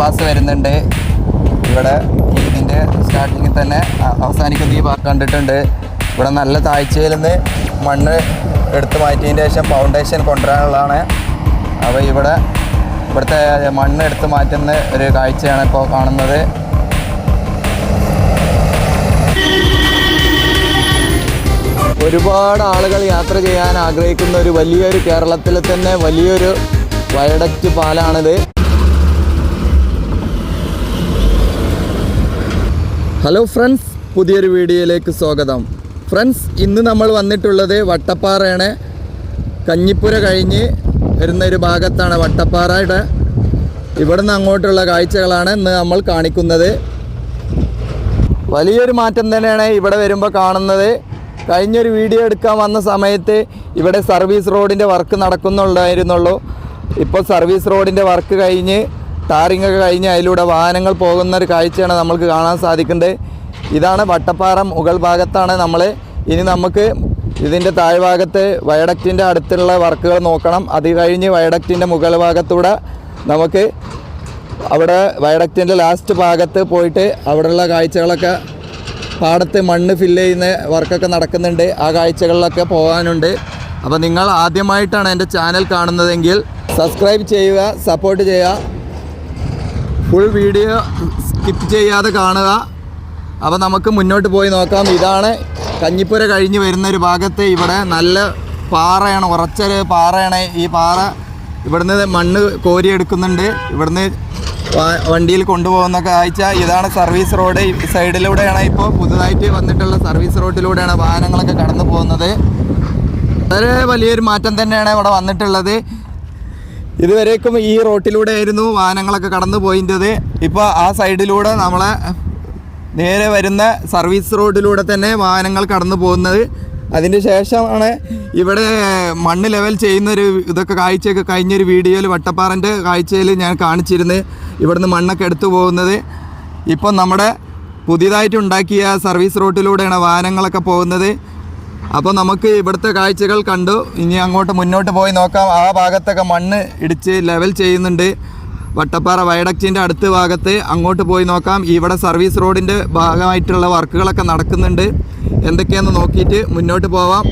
Bypass വരുന്നുണ്ട്. ഇവിടെ ഇതിന്റെ സ്റ്റാർട്ടിങ്ങിൽ തന്നെ അവസാനിക്കുന്ന ഈ ഭാഗം കണ്ടിട്ടുണ്ട്. ഇവിടെ നല്ല താഴ്ചയിൽ നിന്ന് മണ്ണ് എടുത്ത് മാറ്റിയതിന് ശേഷം ഫൗണ്ടേഷൻ കൊണ്ടുവരാനുള്ളതാണ്. അപ്പോൾ ഇവിടെ ഇവിടുത്തെ മണ്ണ് എടുത്ത് മാറ്റുന്ന ഒരു കാഴ്ചയാണ് ഇപ്പോൾ കാണുന്നത്. ഒരുപാട് ആളുകൾ യാത്ര ചെയ്യാൻ ആഗ്രഹിക്കുന്ന ഒരു വലിയൊരു കേരളത്തിൽ തന്നെ വലിയൊരു വയഡക്റ്റ് പാലാണിത്. ഹലോ ഫ്രണ്ട്സ് പുതിയൊരു വീഡിയോയിലേക്ക് സ്വാഗതം. ഫ്രണ്ട്സ് ഇന്ന് നമ്മൾ വന്നിട്ടുള്ളത് വട്ടപ്പാറയാണ്. കഞ്ഞിപ്പുര കഴിഞ്ഞ് വരുന്ന ഒരു ഭാഗത്താണ് വട്ടപ്പാറയുടെ ഇവിടെ നിന്ന് അങ്ങോട്ടുള്ള കാഴ്ചകളാണ് ഇന്ന് നമ്മൾ കാണിക്കുന്നത്. വലിയൊരു മാറ്റം തന്നെയാണ് ഇവിടെ വരുമ്പോൾ കാണുന്നത്. കഴിഞ്ഞൊരു വീഡിയോ എടുക്കാൻ വന്ന സമയത്ത് ഇവിടെ സർവീസ് റോഡിന്റെ വർക്ക് നടക്കുന്നുണ്ടായിരുന്നുള്ളൂ. ഇപ്പോൾ സർവീസ് റോഡിന്റെ വർക്ക് കഴിഞ്ഞ് ടാറിംഗ് ഒക്കെ കഴിഞ്ഞ് അതിലൂടെ വാഹനങ്ങൾ പോകുന്ന ഒരു കാഴ്ചയാണ് നമുക്ക് കാണാൻ സാധിക്കുന്നത്. ഇതാണ് വട്ടപ്പാറ മുകൾ ഭാഗത്താണ് നമ്മൾ ഇനി നമുക്ക് ഇതിന്റെ താഴ്ഭാഗത്ത് വയഡക്റ്റിന്റെ അടുത്തുള്ള വർക്കുകൾ നോക്കണം. അത് കഴിഞ്ഞ് വയഡക്റ്റിന്റെ മുകൾ ഭാഗത്തൂടെ നമുക്ക് അവിടെ വയഡക്റ്റിന്റെ ലാസ്റ്റ് ഭാഗത്ത് പോയിട്ട് അവിടെയുള്ള കാഴ്ചകളൊക്കെ പാടത്ത് മണ്ണ് ഫില്ല് ചെയ്യുന്ന വർക്കൊക്കെ നടക്കുന്നുണ്ട്. ആ കാഴ്ചകളിലൊക്കെ പോകാനുണ്ട്. അപ്പോൾ നിങ്ങൾ ആദ്യമായിട്ടാണ് എന്റെ ചാനൽ കാണുന്നതെങ്കിൽ സബ്സ്ക്രൈബ് ചെയ്യുക സപ്പോർട്ട് ചെയ്യുക. ഫുൾ വീഡിയോ സ്കിപ്പ് ചെയ്യാതെ കാണുക. അപ്പോൾ നമുക്ക് മുന്നോട്ട് പോയി നോക്കാം. ഇതാണ് കഞ്ഞിപ്പുര കഴിഞ്ഞ് വരുന്ന ഒരു ഭാഗത്ത് ഇവിടെ നല്ല പാറയാണ് ഉറച്ചൊരു പാറയാണ്. ഈ പാറ ഇവിടുന്ന് മണ്ണ് കോരിയെടുക്കുന്നുണ്ട്. ഇവിടുന്ന് വണ്ടിയിൽ കൊണ്ടുപോകുന്ന കാഴ്ച. ഇതാണ് സർവീസ് റോഡ്. സൈഡിലൂടെയാണ് ഇപ്പോൾ പുതുതായിട്ട് വന്നിട്ടുള്ള സർവീസ് റോഡിലൂടെയാണ് വാഹനങ്ങളൊക്കെ കടന്നു പോകുന്നത്. വളരെ വലിയൊരു മാറ്റം തന്നെയാണ് ഇവിടെ വന്നിട്ടുള്ളത്. ഇതുവരേക്കും ഈ റോട്ടിലൂടെ ആയിരുന്നു വാഹനങ്ങളൊക്കെ കടന്നു പോയിന്റെത്. ഇപ്പോൾ ആ സൈഡിലൂടെ നമ്മളെ നേരെ വരുന്ന സർവീസ് റോഡിലൂടെ തന്നെ വാഹനങ്ങൾ കടന്നു പോകുന്നത്. അതിന് ശേഷമാണ് ഇവിടെ മണ്ണ് ലെവൽ ചെയ്യുന്നൊരു ഇതൊക്കെ കാഴ്ചയൊക്കെ കഴിഞ്ഞൊരു വീഡിയോയിൽ വട്ടപ്പാറന്റെ കാഴ്ചയിൽ ഞാൻ കാണിച്ചിരുന്നു. ഇവിടുന്ന് മണ്ണൊക്കെ എടുത്തു പോകുന്നത്. ഇപ്പം നമ്മുടെ പുതിയതായിട്ട് ഉണ്ടാക്കിയ സർവീസ് റോട്ടിലൂടെയാണ് വാഹനങ്ങളൊക്കെ പോകുന്നത്. അപ്പോൾ നമുക്ക് ഇവിടുത്തെ കാഴ്ചകൾ കണ്ടു. ഇനി അങ്ങോട്ട് മുന്നോട്ട് പോയി നോക്കാം. ആ ഭാഗത്തൊക്കെ മണ്ണ് ഇടിച്ച് ലെവൽ ചെയ്യുന്നുണ്ട്. വട്ടപ്പാറ വയഡക്റ്റിന്റെ അടുത്ത ഭാഗത്ത് അങ്ങോട്ട് പോയി നോക്കാം. ഇവിടെ സർവീസ് റോഡിന്റെ ഭാഗമായിട്ടുള്ള വർക്കുകളൊക്കെ നടക്കുന്നുണ്ട്. എന്തൊക്കെയാണെന്ന് നോക്കിയിട്ട് മുന്നോട്ട് പോവാം.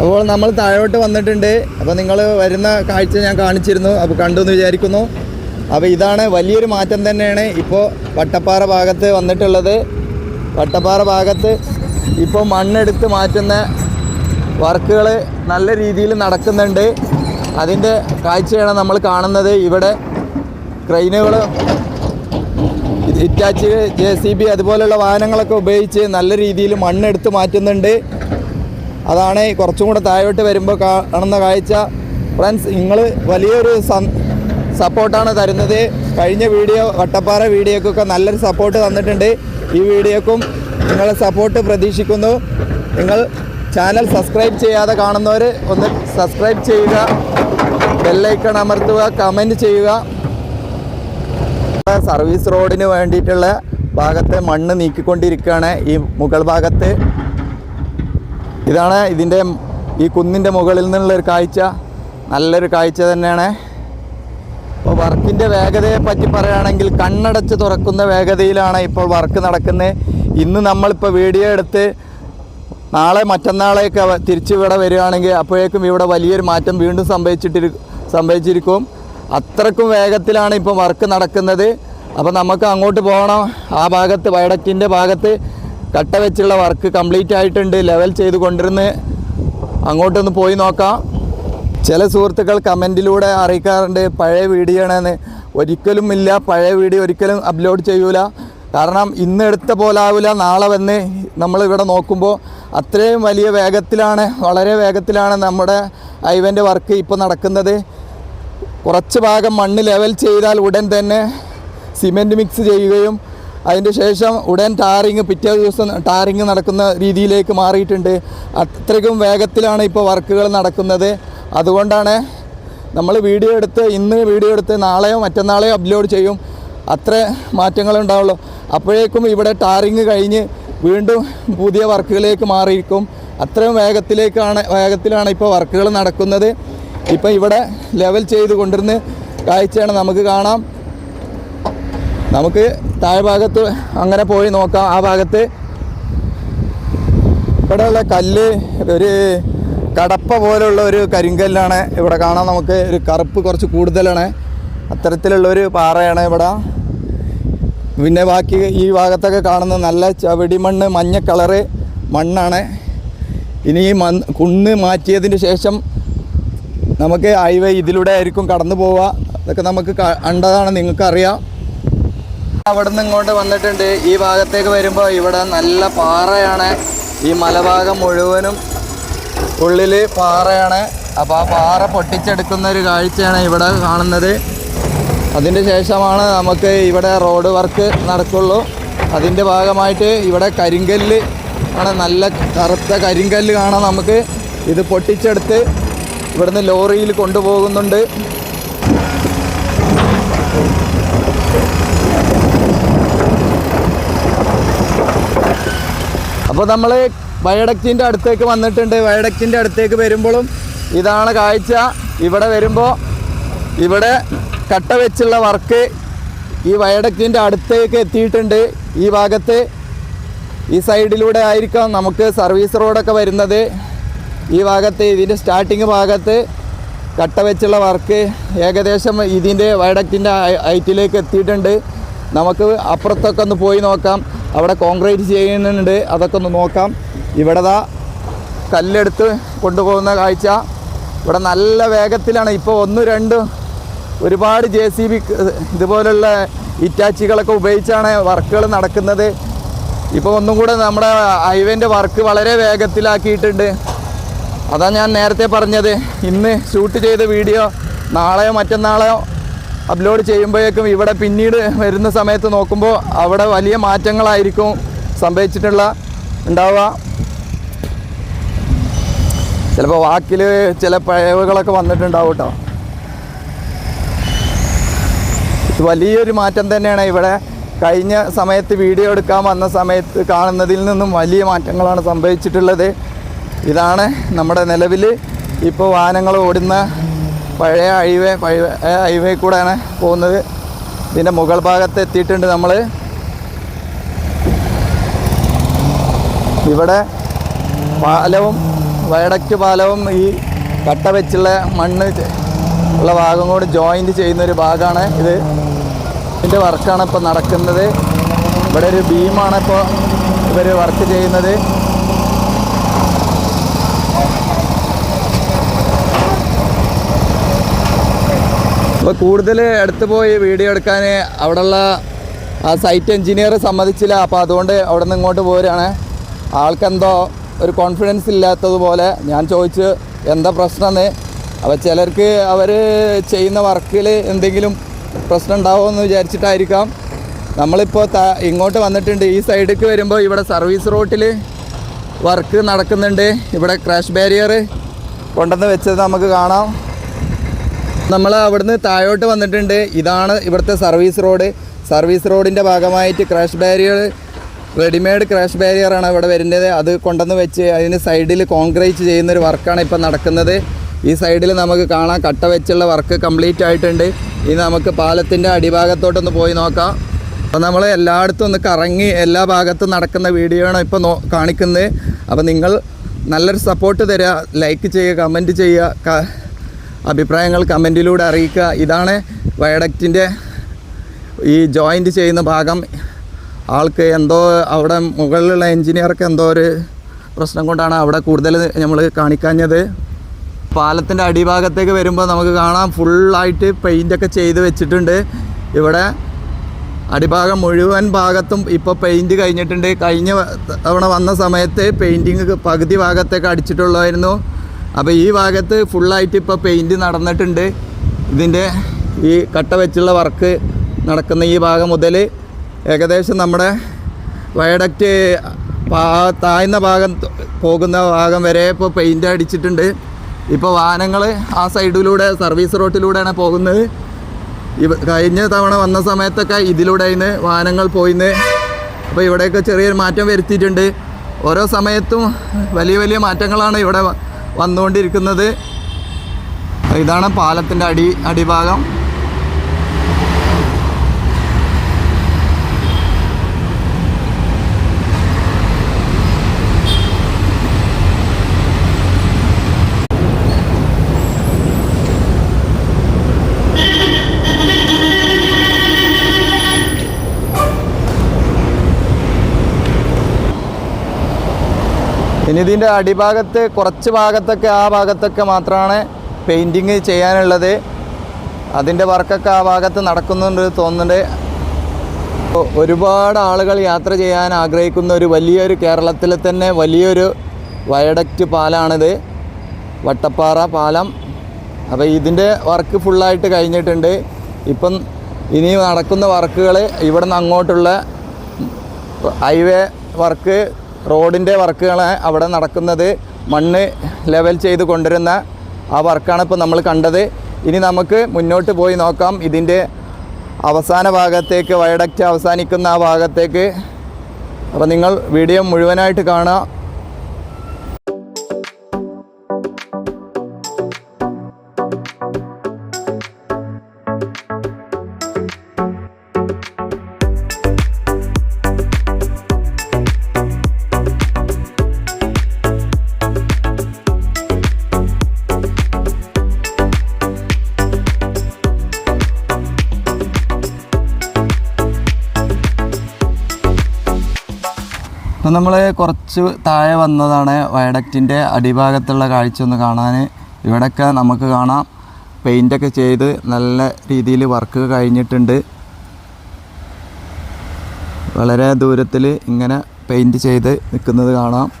അപ്പോൾ നമ്മൾ താഴോട്ട് വന്നിട്ടുണ്ട്. അപ്പോൾ നിങ്ങൾ വരുന്ന കാഴ്ച ഞാൻ കാണിച്ചിരുന്നു. അപ്പോൾ കണ്ടു എന്ന് വിചാരിക്കുന്നു. അപ്പോൾ ഇതാണ് വലിയൊരു മാറ്റം തന്നെയാണ് ഇപ്പോൾ വട്ടപ്പാറ ഭാഗത്ത് വന്നിട്ടുള്ളത്. വട്ടപ്പാറ ഭാഗത്ത് ഇപ്പോൾ മണ്ണെടുത്ത് മാറ്റുന്ന വർക്കുകൾ നല്ല രീതിയിൽ നടക്കുന്നുണ്ട്. അതിന്റെ കാഴ്ചയാണ് നമ്മൾ കാണുന്നത്. ഇവിടെ ക്രെയിനുകൾ ഇറ്റാച്ച് ജെ സി ബി അതുപോലെയുള്ള വാഹനങ്ങളൊക്കെ ഉപയോഗിച്ച് നല്ല രീതിയിൽ മണ്ണെടുത്ത് മാറ്റുന്നുണ്ട്. അതാണ് കുറച്ചും കൂടെ താഴോട്ട് വരുമ്പോൾ കാണുന്ന കാഴ്ച. ഫ്രണ്ട്സ് നിങ്ങൾ വലിയൊരു സപ്പോർട്ടാണ് തരുന്നത്. കഴിഞ്ഞ വീഡിയോ വട്ടപ്പാറ വീഡിയോക്കൊക്കെ നല്ലൊരു സപ്പോർട്ട് തന്നിട്ടുണ്ട്. ഈ വീഡിയോക്കും നിങ്ങളെ സപ്പോർട്ട് പ്രതീക്ഷിക്കുന്നു. നിങ്ങൾ ചാനൽ സബ്സ്ക്രൈബ് ചെയ്യാതെ കാണുന്നവർ ഒന്ന് സബ്സ്ക്രൈബ് ചെയ്യുക. ബെല്ലൈക്കൺ അമർത്തുക കമന്റ് ചെയ്യുക. സർവീസ് റോഡിന് വേണ്ടിയിട്ടുള്ള ഭാഗത്തെ മണ്ണ് നീക്കിക്കൊണ്ടിരിക്കുകയാണ് ഈ മുകൾ ഭാഗത്ത്. ഇതാണ് ഇതിന്റെ ഈ കുന്നിന്റെ മുകളിൽ നിന്നുള്ളൊരു കാഴ്ച. നല്ലൊരു കാഴ്ച തന്നെയാണ്. ഇപ്പോൾ വർക്കിന്റെ വേഗതയെ പറ്റി പറയുകയാണെങ്കിൽ കണ്ണടച്ച് തുറക്കുന്ന വേഗതയിലാണ് ഇപ്പോൾ വർക്ക് നടക്കുന്നത്. ഇന്ന് നമ്മളിപ്പോൾ വീഡിയോ എടുത്ത് നാളെ മറ്റന്നാളെയൊക്കെ തിരിച്ചു ഇവിടെ വരികയാണെങ്കിൽ അപ്പോഴേക്കും ഇവിടെ വലിയൊരു മാറ്റം വീണ്ടും സംഭവിച്ചിട്ടിരി സംഭവിച്ചിരിക്കും. അത്രക്കും വേഗത്തിലാണ് ഇപ്പോൾ വർക്ക് നടക്കുന്നത്. അപ്പോൾ നമുക്ക് അങ്ങോട്ട് പോകണം. ആ ഭാഗത്ത് വയഡക്റ്റിന്റെ ഭാഗത്ത് കട്ട വെച്ചുള്ള വർക്ക് കംപ്ലീറ്റ് ആയിട്ടുണ്ട്. ലെവൽ ചെയ്ത് കൊണ്ടിരുന്ന് അങ്ങോട്ടൊന്ന് പോയി നോക്കാം. ചില സുഹൃത്തുക്കൾ കമന്റിലൂടെ അറിയിക്കാറുണ്ട് പഴയ വീഡിയോ ആണെന്ന്. ഒരിക്കലും ഇല്ല. പഴയ വീഡിയോ ഒരിക്കലും അപ്ലോഡ് ചെയ്യൂല. കാരണം ഇന്ന് എടുത്ത പോലെ ആവില്ല നാളെ വന്ന് നമ്മളിവിടെ നോക്കുമ്പോൾ അത്രയും വലിയ വേഗത്തിലാണ് വളരെ വേഗത്തിലാണ് നമ്മുടെ ഐവന്റെ വർക്ക് ഇപ്പോൾ നടക്കുന്നത്. കുറച്ച് ഭാഗം മണ്ണ് ലെവൽ ചെയ്താൽ ഉടൻ തന്നെ സിമെന്റ് മിക്സ് ചെയ്യുകയും അതിന്റെ ശേഷം ഉടൻ ടാറിങ് പിറ്റേ ദിവസം ടാറിങ് നടക്കുന്ന രീതിയിലേക്ക് മാറിയിട്ടുണ്ട്. അത്രയ്ക്കും വേഗത്തിലാണ് ഇപ്പോൾ വർക്കുകൾ നടക്കുന്നത്. അതുകൊണ്ടാണ് നമ്മൾ വീഡിയോ എടുത്ത് ഇന്ന് വീഡിയോ എടുത്ത് നാളെയോ മറ്റന്നാളെയോ അപ്ലോഡ് ചെയ്യും. അത്ര മാറ്റങ്ങളുണ്ടാവുള്ളൂ അപ്പോഴേക്കും ഇവിടെ ടാറിങ് കഴിഞ്ഞ് വീണ്ടും പുതിയ വർക്കുകളിലേക്ക് മാറിയിരിക്കും. അത്രയും വേഗത്തിലേക്കാണ് വേഗത്തിലാണ് ഇപ്പോൾ വർക്കുകൾ നടക്കുന്നത്. ഇപ്പം ഇവിടെ ലെവൽ ചെയ്ത് കൊണ്ടിരുന്ന് കാഴ്ചയാണ് നമുക്ക് കാണാം. നമുക്ക് താഴെ ഭാഗത്ത് അങ്ങനെ പോയി നോക്കാം. ആ ഭാഗത്ത് ഇവിടെയുള്ള കല്ല് ഒരു കടപ്പ പോലുള്ള ഒരു കരിങ്കല്ലാണ് ഇവിടെ കാണാൻ നമുക്ക്. ഒരു കറുപ്പ് കുറച്ച് കൂടുതലാണ്. അത്തരത്തിലുള്ള ഒരു പാറയാണ് ഇവിടെ. പിന്നെ ബാക്കി ഈ ഭാഗത്തൊക്കെ കാണുന്ന നല്ല ചവിടി മണ്ണ് മഞ്ഞ കളറ് മണ്ണാണ്. ഇനി ഈ മണ് കുന്ന് മാറ്റിയതിന് ശേഷം നമുക്ക് ഹൈവേ ഇതിലൂടെ ആയിരിക്കും കടന്നു പോവുക. അതൊക്കെ നമുക്ക് കണ്ടതാണ് നിങ്ങൾക്കറിയാം. അവിടെ നിന്ന് ഇങ്ങോട്ട് വന്നിട്ടുണ്ട്. ഈ ഭാഗത്തേക്ക് വരുമ്പോൾ ഇവിടെ നല്ല പാറയാണ്. ഈ മലഭാഗം മുഴുവനും ഉള്ളിൽ പാറയാണ്. അപ്പോൾ ആ പാറ പൊട്ടിച്ചെടുക്കുന്ന ഒരു കാഴ്ചയാണ് ഇവിടെ കാണുന്നത്. അതിന്റെ ശേഷമാണ് നമുക്ക് ഇവിടെ റോഡ് വർക്ക് നടക്കുള്ളൂ. അതിന്റെ ഭാഗമായിട്ട് ഇവിടെ കരിങ്കല്ല് ആണ് നല്ല കറുത്ത കരിങ്കല്ല് കാണാം നമുക്ക്. ഇത് പൊട്ടിച്ചെടുത്ത് ഇവിടുന്ന് ലോറിയിൽ കൊണ്ടുപോകുന്നുണ്ട്. അപ്പോൾ നമ്മൾ വയഡക്റ്റിന്റെ അടുത്തേക്ക് വന്നിട്ടുണ്ട്. വയഡക്റ്റിന്റെ അടുത്തേക്ക് വരുമ്പോഴും ഇതാണ് കാഴ്ച. ഇവിടെ വരുമ്പോൾ ഇവിടെ കട്ട വെച്ചുള്ള വർക്ക് ഈ വയഡക്റ്റിന്റെ അടുത്തേക്ക് എത്തിയിട്ടുണ്ട്. ഈ ഭാഗത്ത് ഈ സൈഡിലൂടെ ആയിരിക്കാം നമുക്ക് സർവീസ് റോഡൊക്കെ വരുന്നത്. ഈ ഭാഗത്ത് ഇതിന്റെ സ്റ്റാർട്ടിങ് ഭാഗത്ത് കട്ട വെച്ചുള്ള വർക്ക് ഏകദേശം ഇതിന്റെ വയഡക്റ്റിന്റെ ഐറ്റിലേക്ക് എത്തിയിട്ടുണ്ട്. നമുക്ക് അപ്പുറത്തൊക്കെ ഒന്ന് പോയി നോക്കാം. അവിടെ കോൺക്രീറ്റ് ചെയ്യുന്നുണ്ട്. അതൊക്കെ ഒന്ന് നോക്കാം. ഇവിടെ ദാ കല്ലെടുത്ത് കൊണ്ടുപോകുന്ന കാഴ്ച. ഇവിടെ നല്ല വേഗത്തിലാണ്. ഇപ്പോൾ ഒന്ന് രണ്ട് ഒരുപാട് ജെ സി ബി ഇതുപോലുള്ള ഇറ്റാച്ചികളൊക്കെ ഉപയോഗിച്ചാണ് വർക്കുകൾ നടക്കുന്നത്. ഇപ്പോൾ ഒന്നും കൂടെ നമ്മുടെ ഹൈവേന്റെ വർക്ക് വളരെ വേഗത്തിലാക്കിയിട്ടുണ്ട്. അതാ ഞാൻ നേരത്തെ പറഞ്ഞത്. ഇന്ന് ഷൂട്ട് ചെയ്ത വീഡിയോ നാളെയോ മറ്റന്നാളെയോ അപ്ലോഡ് ചെയ്യുമ്പോഴേക്കും ഇവിടെ പിന്നീട് വരുന്ന സമയത്ത് നോക്കുമ്പോൾ അവിടെ വലിയ മാറ്റങ്ങളായിരിക്കും സംഭവിച്ചിട്ടുള്ള ഉണ്ടാവുക. ചിലപ്പോൾ വാക്കിൽ ചില പിഴവുകളൊക്കെ വന്നിട്ടുണ്ടാവും കേട്ടോ വലിയൊരു മാറ്റം തന്നെയാണ് ഇവിടെ കഴിഞ്ഞ സമയത്ത് വീഡിയോ എടുക്കാൻ വന്ന സമയത്ത് കാണുന്നതിൽ നിന്നും വലിയ മാറ്റങ്ങളാണ് സംഭവിച്ചിട്ടുള്ളത്. ഇതാണ് നമ്മുടെ നിലവിൽ ഇപ്പോൾ വാഹനങ്ങൾ ഓടുന്ന പഴയ ഹൈവേ പഴയ ഹൈവേ കൂടെയാണ് പോകുന്നത്. ഇതിന്റെ മുകൾ ഭാഗത്ത് എത്തിയിട്ടുണ്ട് നമ്മൾ ഇവിടെ പാലവും വയടക്ക് പാലവും ഈ കട്ട വെച്ചുള്ള മണ്ണ് ഉള്ള ഭാഗം കൂടി ജോയിന്റ് ചെയ്യുന്ന ഒരു ഭാഗമാണ് ഇത്. ഇതിന്റെ വർക്കാണ് ഇപ്പോൾ നടക്കുന്നത്. ഇവിടെ ഒരു ബീമാണ് ഇപ്പോൾ ഇവർ വർക്ക് ചെയ്യുന്നത്. അപ്പോൾ കൂടുതൽ അടുത്ത് പോയി വീഡിയോ എടുക്കാൻ അവിടെയുള്ള ആ സൈറ്റ് എഞ്ചിനീയർ സമ്മതിച്ചില്ല. അപ്പോൾ അതുകൊണ്ട് അവിടെ നിന്ന് ഇങ്ങോട്ട് പോരുകയാണ്. ആൾക്കെന്തോ ഒരു കോൺഫിഡൻസ് ഇല്ലാത്തതുപോലെ ഞാൻ ചോദിച്ച് എന്താ പ്രശ്നമെന്ന് അപ്പോൾ ചിലർക്ക് അവർ ചെയ്യുന്ന വർക്കിൽ എന്തെങ്കിലും പ്രശ്നം ഉണ്ടാവുമെന്ന് വിചാരിച്ചിട്ടായിരിക്കാം. നമ്മളിപ്പോൾ ത ഇങ്ങോട്ട് വന്നിട്ടുണ്ട്. ഈ സൈഡിലേക്ക് വരുമ്പോൾ ഇവിടെ സർവീസ് റോട്ടിൽ വർക്ക് നടക്കുന്നുണ്ട്. ഇവിടെ ക്രാഷ് ബാരിയർ കൊണ്ടുവന്ന് വെച്ചത് നമുക്ക് കാണാം. നമ്മൾ അവിടുന്ന് താഴോട്ട് വന്നിട്ടുണ്ട്. ഇതാണ് ഇവിടുത്തെ സർവീസ് റോഡ്. സർവീസ് റോഡിന്റെ ഭാഗമായിട്ട് ക്രാഷ് ബാരിയർ റെഡിമെയ്ഡ് ക്രാഷ് ബാരിയറാണ് ഇവിടെ വരുന്നത്. അത് കൊണ്ടുവന്ന് വെച്ച് അതിന് സൈഡിൽ കോൺക്രീറ്റ് ചെയ്യുന്നൊരു വർക്കാണ് ഇപ്പം നടക്കുന്നത്. ഈ സൈഡിൽ നമുക്ക് കാണാം കട്ട വെച്ചുള്ള വർക്ക് കംപ്ലീറ്റ് ആയിട്ടുണ്ട്. ഇനി നമുക്ക് പാലത്തിന്റെ അടിഭാഗത്തോട്ടൊന്ന് പോയി നോക്കാം. അപ്പോൾ നമ്മൾ എല്ലായിടത്തും ഒന്ന് കറങ്ങി എല്ലാ ഭാഗത്തും നടക്കുന്ന വീഡിയോ ആണ് ഇപ്പോൾ നോ കാണിക്കുന്നത്. അപ്പോൾ നിങ്ങൾ നല്ലൊരു സപ്പോർട്ട് തരിക ലൈക്ക് ചെയ്യുക കമന്റ് ചെയ്യുക അഭിപ്രായങ്ങൾ കമന്റിലൂടെ അറിയിക്കുക. ഇതാണ് വയഡക്റ്റിന്റെ ഈ ജോയിന്റ് ചെയ്യുന്ന ഭാഗം. ആൾക്ക് എന്തോ അവിടെ മുകളിലുള്ള എൻജിനീയർക്ക് എന്തോ ഒരു പ്രശ്നം കൊണ്ടാണ് അവിടെ കൂടുതൽ നമ്മൾ കാണിക്കാഞ്ഞത്. പാലത്തിന്റെ അടിഭാഗത്തേക്ക് വരുമ്പോൾ നമുക്ക് കാണാം ഫുള്ളായിട്ട് പെയിന്റൊക്കെ ചെയ്ത് വെച്ചിട്ടുണ്ട്. ഇവിടെ അടിഭാഗം മുഴുവൻ ഭാഗത്തും ഇപ്പോൾ പെയിന്റ് കഴിഞ്ഞിട്ടുണ്ട്. കഴിഞ്ഞ തവണ വന്ന സമയത്ത് പെയിന്റിങ് പകുതി ഭാഗത്തേക്ക് അടിച്ചിട്ടുള്ളായിരുന്നു അപ്പോൾ ഈ ഭാഗത്ത് ഫുള്ളായിട്ട് ഇപ്പോൾ പെയിന്റ് നടന്നിട്ടുണ്ട്. ഇതിന്റെ ഈ കട്ട വെച്ചുള്ള വർക്ക് നടക്കുന്ന ഈ ഭാഗം മുതൽ ഏകദേശം നമ്മുടെ വയഡക്റ്റ് താഴ്ന്ന ഭാഗം പോകുന്ന ഭാഗം വരെ ഇപ്പോൾ പെയിന്റ് അടിച്ചിട്ടുണ്ട്. ഇപ്പോൾ വാഹനങ്ങൾ ആ സൈഡിലൂടെ സർവീസ് റോട്ടിലൂടെയാണ് പോകുന്നത്. ഇവ കഴിഞ്ഞ തവണ വന്ന സമയത്തൊക്കെ ഇതിലൂടെ ഇന്ന് വാഹനങ്ങൾ പോയിന്ന്. അപ്പോൾ ഇവിടെയൊക്കെ ചെറിയൊരു മാറ്റം വരുത്തിയിട്ടുണ്ട്. ഓരോ സമയത്തും വലിയ വലിയ മാറ്റങ്ങളാണ് ഇവിടെ വന്നുകൊണ്ടിരിക്കുന്നത്. ഇതാണ് പാലത്തിന്റെ അടി അടിഭാഗം. ഇനി ഇതിന്റെ അടിഭാഗത്ത് കുറച്ച് ഭാഗത്തൊക്കെ ആ ഭാഗത്തൊക്കെ മാത്രമാണ് പെയിന്റിങ് ചെയ്യാനുള്ളത്. അതിന്റെ വർക്കൊക്കെ ആ ഭാഗത്ത് നടക്കുന്നുണ്ട് തോന്നുന്നുണ്ട്. ഒരുപാട് ആളുകൾ യാത്ര ചെയ്യാൻ ആഗ്രഹിക്കുന്ന ഒരു വലിയൊരു കേരളത്തിലെ തന്നെ വലിയൊരു വയഡക്റ്റ് പാലാണിത്. വട്ടപ്പാറ പാലം. അപ്പോൾ ഇതിന്റെ വർക്ക് ഫുള്ളായിട്ട് കഴിഞ്ഞിട്ടുണ്ട്. ഇപ്പം ഇനി നടക്കുന്ന വർക്കുകൾ ഇവിടെ നിന്ന് അങ്ങോട്ടുള്ള ഹൈവേ വർക്ക് റോഡിന്റെ വർക്കുകൾ അവിടെ നടക്കുന്നത് മണ്ണ് ലെവൽ ചെയ്ത് കൊണ്ടുവരുന്ന ആ വർക്കാണ് ഇപ്പോൾ നമ്മൾ കണ്ടത്. ഇനി നമുക്ക് മുന്നോട്ട് പോയി നോക്കാം. ഇതിന്റെ അവസാന ഭാഗത്തേക്ക് വയഡക്റ്റ് അവസാനിക്കുന്ന ആ ഭാഗത്തേക്ക്. അപ്പോൾ നിങ്ങൾ വീഡിയോ മുഴുവനായിട്ട് കാണുക. നമ്മൾ കുറച്ച് താഴെ വന്നതാണ് വയഡക്റ്റിന്റെ അടിഭാഗത്തുള്ള കാഴ്ച ഒന്ന് കാണാൻ. ഇവിടെയൊക്കെ നമുക്ക് കാണാം. പെയിന്റൊക്കെ ചെയ്ത് നല്ല രീതിയിൽ വർക്ക് കഴിഞ്ഞിട്ടുണ്ട്. വളരെ ദൂരത്തിൽ ഇങ്ങനെ പെയിന്റ് ചെയ്ത് നിൽക്കുന്നത് കാണാം.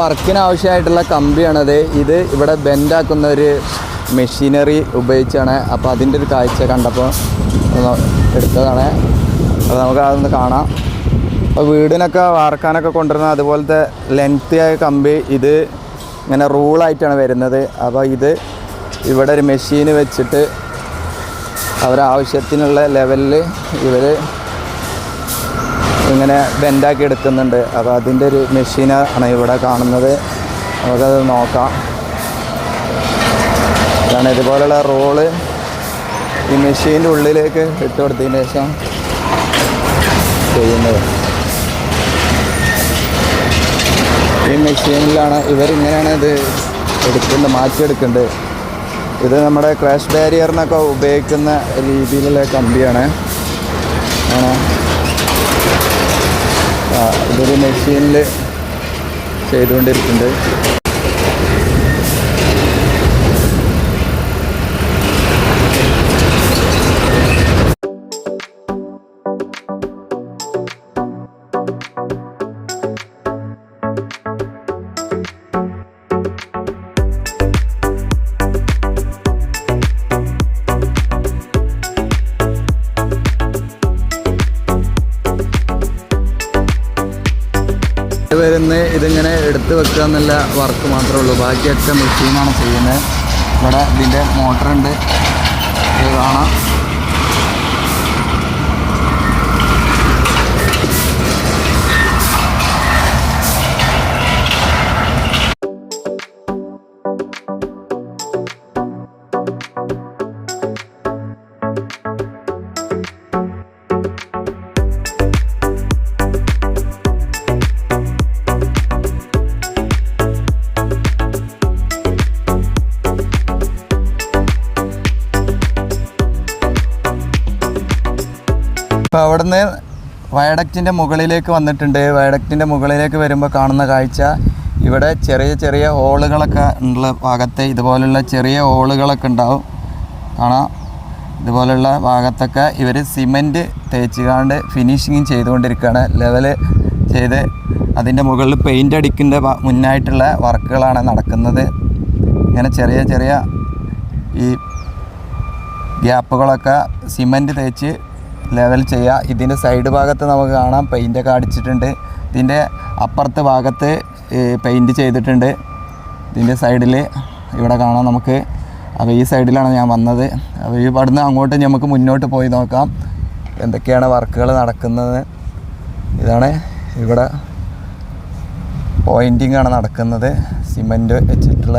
വർക്കിന് ആവശ്യമായിട്ടുള്ള കമ്പിയാണത്. ഇത് ഇവിടെ ബെൻഡാക്കുന്ന ഒരു മെഷീനറി ഉപയോഗിച്ചാണ്. അപ്പോൾ അതിന്റെ ഒരു കാഴ്ച കണ്ടപ്പോൾ എടുത്തതാണ്. അപ്പോൾ നമുക്ക് അതൊന്ന് കാണാം. അപ്പോൾ വീടിനൊക്കെ വാർക്കാനൊക്കെ കൊണ്ടുവരുന്ന അതുപോലത്തെ ലെങ്ത് ആയ കമ്പി ഇത് ഇങ്ങനെ റൂളായിട്ടാണ് വരുന്നത്. അപ്പോൾ ഇത് ഇവിടെ ഒരു മെഷീന് വെച്ചിട്ട് അവരാവശ്യത്തിനുള്ള ലെവലിൽ ഇവർ ഇങ്ങനെ ബെൻഡാക്കി എടുക്കുന്നുണ്ട്. അപ്പോൾ അതിന്റെ ഒരു മെഷീനാണ് ഇവിടെ കാണുന്നത്. നമുക്കത് നോക്കാം. അതാണ് ഇതുപോലുള്ള റോൾ ഈ മെഷീന്റെ ഉള്ളിലേക്ക് ഇട്ട് കൊടുത്തതിന് ശേഷം ചെയ്യുന്നത്. ഈ മെഷീനിലാണ് ഇവരിങ്ങനെയാണ് ഇത് എടുക്കുന്നത് മാറ്റിയെടുക്കേണ്ടത് ഇത് നമ്മുടെ ക്രാഷ് ബാരിയറിനൊക്കെ ഉപയോഗിക്കുന്ന രീതിയിലുള്ള കമ്പിയാണ്. ആണ്. ഇതൊരു മെഷീനിൽ ചെയ്തുകൊണ്ടിരിക്കുന്നുണ്ട്. എന്നുള്ള വർക്ക് മാത്രമേ ഉള്ളൂ. ബാക്കിയൊക്കെ മെഷീനാണ് ചെയ്യുന്നത്. ഇവിടെ ഇതിന്റെ മോട്ടറുണ്ട് ഇത് കാണാം. ഇപ്പോൾ അവിടുന്ന് വയഡക്റ്റിന്റെ മുകളിലേക്ക് വന്നിട്ടുണ്ട്. വയഡക്റ്റിന്റെ മുകളിലേക്ക് വരുമ്പോൾ കാണുന്ന കാഴ്ച ഇവിടെ ചെറിയ ചെറിയ ഹോളുകളൊക്കെ ഉള്ള ഭാഗത്തെ ഇതുപോലുള്ള ചെറിയ ഹോളുകളൊക്കെ ഉണ്ടാവും. കാണാം. ഇതുപോലുള്ള ഭാഗത്തൊക്കെ ഇവർ സിമന്റ് തേച്ചുകാണ്ട് ഫിനിഷിങ് ചെയ്തുകൊണ്ടിരിക്കുകയാണ്. ലെവൽ ചെയ്ത് അതിന്റെ മുകളിൽ പെയിന്റ് അടിക്കുന്ന മുന്നായിട്ടുള്ള വർക്കുകളാണ് നടക്കുന്നത്. ഇങ്ങനെ ചെറിയ ചെറിയ ഈ ഗ്യാപ്പുകളൊക്കെ സിമന്റ് തേച്ച് ലെവൽ ചെയ്യുക ഇതിന്റെ സൈഡ് ഭാഗത്ത് നമുക്ക് കാണാം. പെയിന്റൊക്കെ അടിച്ചിട്ടുണ്ട്. ഇതിന്റെ അപ്പുറത്തെ ഭാഗത്ത് പെയിന്റ് ചെയ്തിട്ടുണ്ട്. ഇതിന്റെ സൈഡിൽ ഇവിടെ കാണാം നമുക്ക്. അപ്പോൾ ഈ സൈഡിലാണ് ഞാൻ വന്നത്. അപ്പോൾ ഈ പടുന്ന് അങ്ങോട്ട് നമുക്ക് മുന്നോട്ട് പോയി നോക്കാം. എന്തൊക്കെയാണ് വർക്കുകൾ നടക്കുന്നത്. ഇതാണ് ഇവിടെ പോയിന്റിംഗ് ആണ് നടക്കുന്നത്. സിമന്റ് വെച്ചിട്ടുള്ള.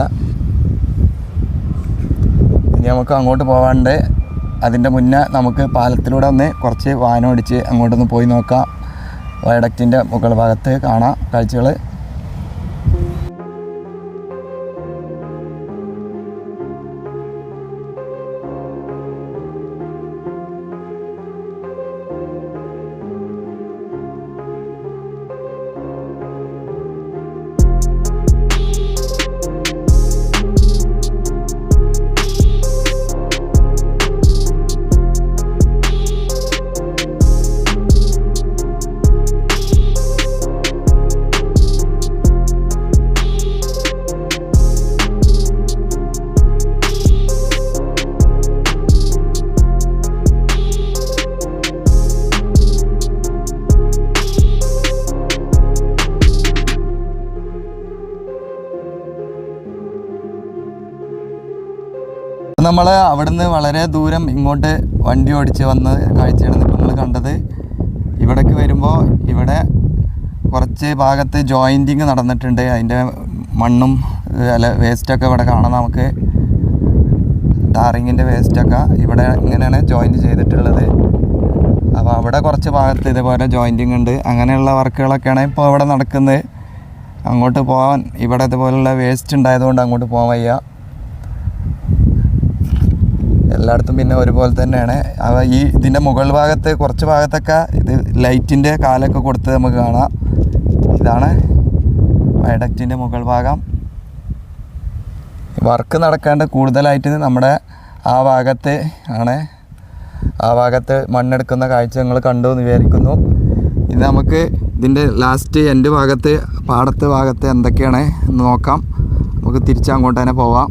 ഇനി നമുക്ക് അങ്ങോട്ട് പോകാണ്ട് അതിന്റെ മുന്നേ നമുക്ക് പാലത്തിലൂടെ ഒന്ന് കുറച്ച് വാഹനം അടിച്ച് അങ്ങോട്ടൊന്ന് പോയി നോക്കാം. വയഡക്റ്റിന്റെ മുകൾ ഭാഗത്ത് കാണാം കാഴ്ചകൾ നമ്മൾ അവിടുന്ന് വളരെ ദൂരം ഇങ്ങോട്ട് വണ്ടി ഓടിച്ച് വന്ന് കാഴ്ചയാണ് നമ്മൾ കണ്ടത്. ഇവിടേക്ക് വരുമ്പോൾ ഇവിടെ കുറച്ച് ഭാഗത്ത് ജോയിന്റിങ് നടന്നിട്ടുണ്ട്. അതിന്റെ മണ്ണും അല്ല വേസ്റ്റൊക്കെ ഇവിടെ കാണാം നമുക്ക്. ടാറിങ്ങിന്റെ വേസ്റ്റൊക്കെ ഇവിടെ ഇങ്ങനെയാണ് ജോയിന്റ് ചെയ്തിട്ടുള്ളത്. അപ്പോൾ അവിടെ കുറച്ച് ഭാഗത്ത് ഇതുപോലെ ജോയിന്റിങ് ഉണ്ട്. അങ്ങനെയുള്ള വർക്കുകളൊക്കെയാണ് ഇപ്പോൾ ഇവിടെ നടക്കുന്നത്. അങ്ങോട്ട് പോകാൻ ഇവിടെ ഇതുപോലുള്ള വേസ്റ്റ് ഉണ്ടായതുകൊണ്ട് അങ്ങോട്ട് പോകാൻ വയ്യ. എല്ലായിടത്തും പിന്നെ ഒരുപോലെ തന്നെയാണ്. അവ ഈ ഇതിന്റെ മുകൾ ഭാഗത്ത് കുറച്ച് ഭാഗത്തൊക്കെ ഇത് ലൈറ്റിന്റെ കാലൊക്കെ കൊടുത്ത് നമുക്ക് കാണാം. ഇതാണ് വയഡക്റ്റിന്റെ മുകൾ ഭാഗം. വർക്ക് നടക്കാണ്ട് കൂടുതലായിട്ട് നമ്മുടെ ആ ഭാഗത്ത് ആണ്. ആ ഭാഗത്ത് മണ്ണെടുക്കുന്ന കാഴ്ച ഞങ്ങൾ കണ്ടു എന്ന് വിചാരിക്കുന്നു. ഇത് നമുക്ക് ഇതിന്റെ ലാസ്റ്റ് എന്റെ ഭാഗത്ത് പാടത്ത് ഭാഗത്ത് എന്തൊക്കെയാണ് എന്ന് നോക്കാം. നമുക്ക് തിരിച്ചങ്ങോട്ട് തന്നെ പോവാം.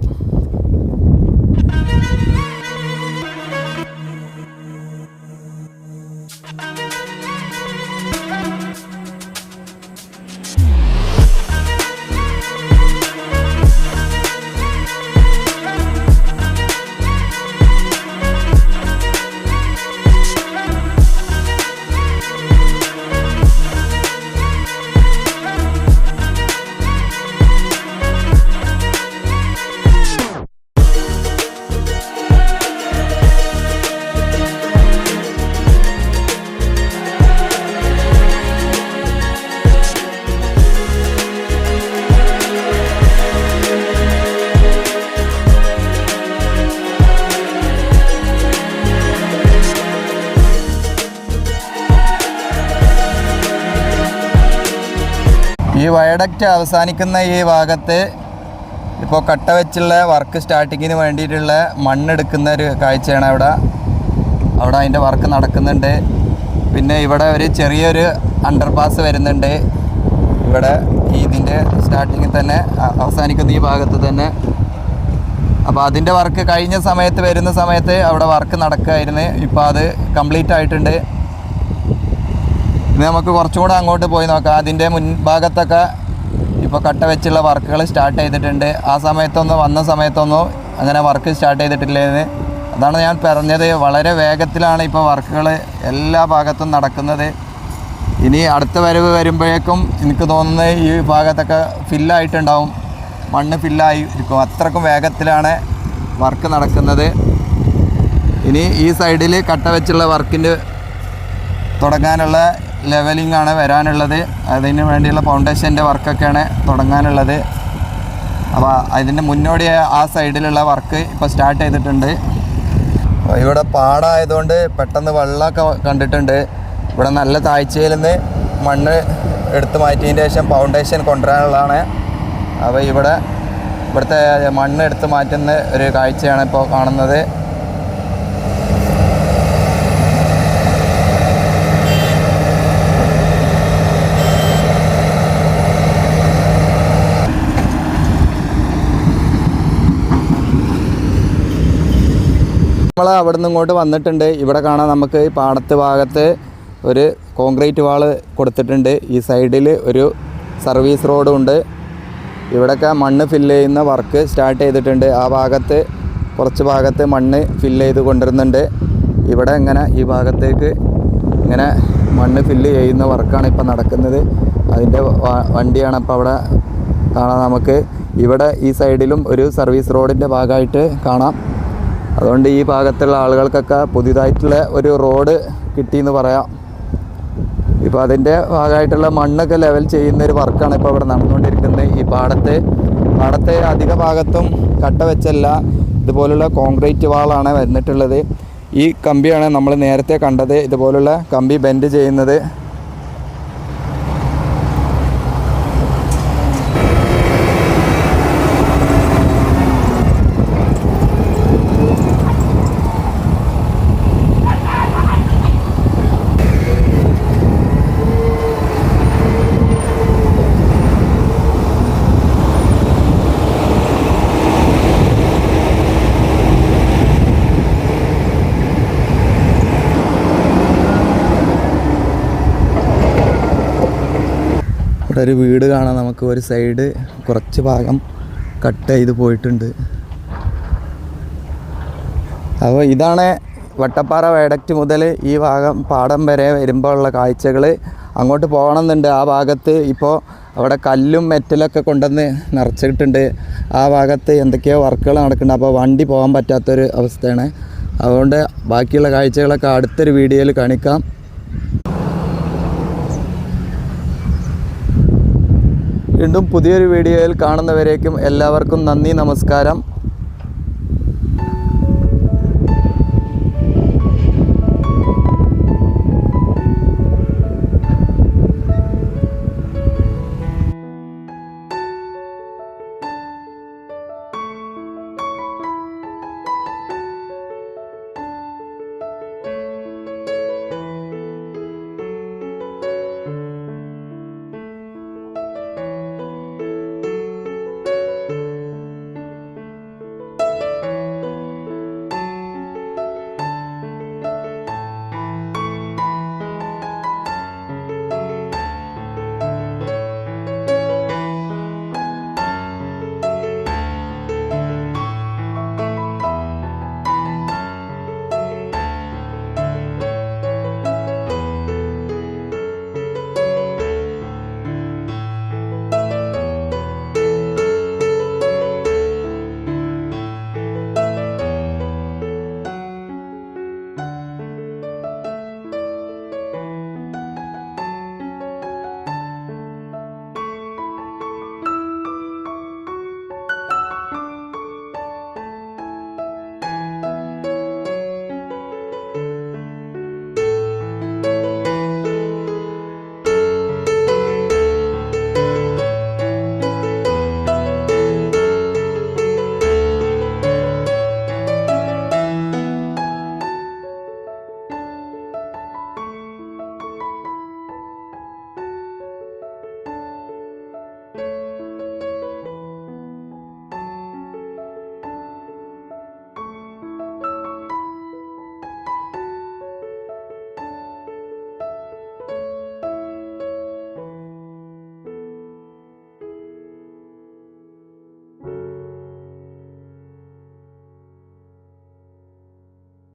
വയഡക്റ്റ് അവസാനിക്കുന്ന ഈ ഭാഗത്ത് ഇപ്പോൾ കട്ട വെച്ചുള്ള വർക്ക് സ്റ്റാർട്ടിങ്ങിന് വേണ്ടിയിട്ടുള്ള മണ്ണെടുക്കുന്ന ഒരു കാഴ്ചയാണ് അവിടെ. അവിടെ അതിന്റെ വർക്ക് നടക്കുന്നുണ്ട്. പിന്നെ ഇവിടെ ഒരു ചെറിയൊരു അണ്ടർപാസ് വരുന്നുണ്ട്. ഇവിടെ ഇതിന്റെ സ്റ്റാർട്ടിങ്ങിൽ തന്നെ അവസാനിക്കുന്ന ഈ ഭാഗത്ത് തന്നെ. അപ്പോൾ അതിന്റെ വർക്ക് കഴിഞ്ഞ സമയത്ത് വരുന്ന സമയത്ത് അവിടെ വർക്ക് നടക്കുമായിരുന്നു ഇപ്പോൾ അത് കംപ്ലീറ്റ് ആയിട്ടുണ്ട്. ഇനി നമുക്ക് കുറച്ചും കൂടെ അങ്ങോട്ട് പോയി നോക്കാം. അതിന്റെ മുൻഭാഗത്തൊക്കെ ഇപ്പോൾ കട്ട വെച്ചുള്ള വർക്കുകൾ സ്റ്റാർട്ട് ചെയ്തിട്ടുണ്ട്. ആ സമയത്തൊന്നും വന്ന സമയത്തൊന്നും അങ്ങനെ വർക്ക് സ്റ്റാർട്ട് ചെയ്തിട്ടില്ലെന്ന്. അതാണ് ഞാൻ പറഞ്ഞത്. വളരെ വേഗത്തിലാണ് ഇപ്പോൾ വർക്കുകൾ എല്ലാ ഭാഗത്തും നടക്കുന്നത്. ഇനി അടുത്ത വരവ് വരുമ്പോഴേക്കും എനിക്ക് തോന്നുന്നത് ഈ ഭാഗത്തൊക്കെ ഫില്ലായിട്ടുണ്ടാവും. മണ്ണ് ഫില്ലായി ഇരിക്കും. അത്രക്കും വേഗത്തിലാണ് വർക്ക് നടക്കുന്നത്. ഇനി ഈ സൈഡിൽ കട്ട വെച്ചുള്ള വർക്കിന്റെ തുടങ്ങാനുള്ള ലെവലിംഗ് ആണ് വരാനുള്ളത്. അതിന് വേണ്ടിയുള്ള ഫൗണ്ടേഷന്റെ വർക്കൊക്കെയാണ് തുടങ്ങാനുള്ളത്. അപ്പോൾ അതിന്റെ മുന്നോടി ആ സൈഡിലുള്ള വർക്ക് ഇപ്പോൾ സ്റ്റാർട്ട് ചെയ്തിട്ടുണ്ട്. ഇവിടെ പാടായതുകൊണ്ട് പെട്ടെന്ന് വെള്ളമൊക്കെ കണ്ടിട്ടുണ്ട്. ഇവിടെ നല്ല താഴ്ചയിൽ നിന്ന് മണ്ണ് എടുത്ത് മാറ്റിയതിന് ശേഷം ഫൗണ്ടേഷൻ കൊണ്ടുവരാനുള്ളതാണ്. അപ്പോൾ ഇവിടെ ഇവിടുത്തെ മണ്ണ് എടുത്ത് മാറ്റുന്ന ഒരു കാഴ്ചയാണ് ഇപ്പോൾ കാണുന്നത്. നമ്മൾ അവിടെ നിന്ന് ഇങ്ങോട്ട് വന്നിട്ടുണ്ട്. ഇവിടെ കാണാൻ നമുക്ക് ഈ പാടത്ത് ഭാഗത്ത് ഒരു കോൺക്രീറ്റ് വാൾ കൊടുത്തിട്ടുണ്ട്. ഈ സൈഡിൽ ഒരു സർവീസ് റോഡും ഉണ്ട്. ഇവിടെയൊക്കെ മണ്ണ് ഫില്ല് ചെയ്യുന്ന വർക്ക് സ്റ്റാർട്ട് ചെയ്തിട്ടുണ്ട്. ആ ഭാഗത്ത് കുറച്ച് ഭാഗത്ത് മണ്ണ് ഫില്ല് ചെയ്ത് കൊണ്ടുവരുന്നുണ്ട് ഇവിടെ ഇങ്ങനെ ഈ ഭാഗത്തേക്ക് ഇങ്ങനെ മണ്ണ് ഫില്ല് ചെയ്യുന്ന വർക്കാണ് ഇപ്പോൾ നടക്കുന്നത്. അതിന്റെ വണ്ടിയാണ് ഇപ്പോൾ അവിടെ കാണാം നമുക്ക്. ഇവിടെ ഈ സൈഡിലും ഒരു സർവീസ് റോഡിന്റെ ഭാഗമായിട്ട് കാണാം. അതുകൊണ്ട് ഈ ഭാഗത്തുള്ള ആളുകൾക്കൊക്കെ പുതിയതായിട്ടുള്ള ഒരു റോഡ് കിട്ടിയെന്ന് പറയാം. ഇപ്പോൾ അതിന്റെ ഭാഗമായിട്ടുള്ള മണ്ണൊക്കെ ലെവൽ ചെയ്യുന്ന ഒരു വർക്കാണ് ഇപ്പോൾ ഇവിടെ നടന്നുകൊണ്ടിരിക്കുന്നത്. ഈ പാടത്ത് പാടത്തെ അധിക ഭാഗത്തും കട്ട വെച്ചല്ല ഇതുപോലുള്ള കോൺക്രീറ്റ് വാളാണ് വന്നിട്ടുള്ളത്. ഈ കമ്പിയാണ് നമ്മൾ നേരത്തെ കണ്ടത്. ഇതുപോലുള്ള കമ്പി ബെൻഡ് ചെയ്യുന്നത്. ഒരു വീട് കാണാം. നമുക്ക് ഒരു സൈഡ് കുറച്ച് ഭാഗം കട്ട് ചെയ്ത് പോയിട്ടുണ്ട്. അപ്പോൾ ഇതാണ് വട്ടപ്പാറ വയഡക്റ്റ് മുതൽ ഈ ഭാഗം പാടം വരെ വരുമ്പോൾ ഉള്ള കാഴ്ചകൾ അങ്ങോട്ട് പോകണമെന്നുണ്ട്. ആ ഭാഗത്ത് ഇപ്പോൾ അവിടെ കല്ലും മെറ്റലൊക്കെ കൊണ്ടുവന്ന് നിറച്ചിട്ടുണ്ട്. ആ ഭാഗത്ത് എന്തൊക്കെയോ വർക്കുകൾ നടക്കുന്നുണ്ട്. അപ്പോൾ വണ്ടി പോകാൻ പറ്റാത്തൊരു അവസ്ഥയാണ്. അതുകൊണ്ട് ബാക്കിയുള്ള കാഴ്ചകളൊക്കെ അടുത്തൊരു വീഡിയോയിൽ കാണിക്കാം. വീണ്ടും പുതിയൊരു വീഡിയോയിൽ കാണുന്നവരേക്കും എല്ലാവർക്കും നന്ദി നമസ്കാരം.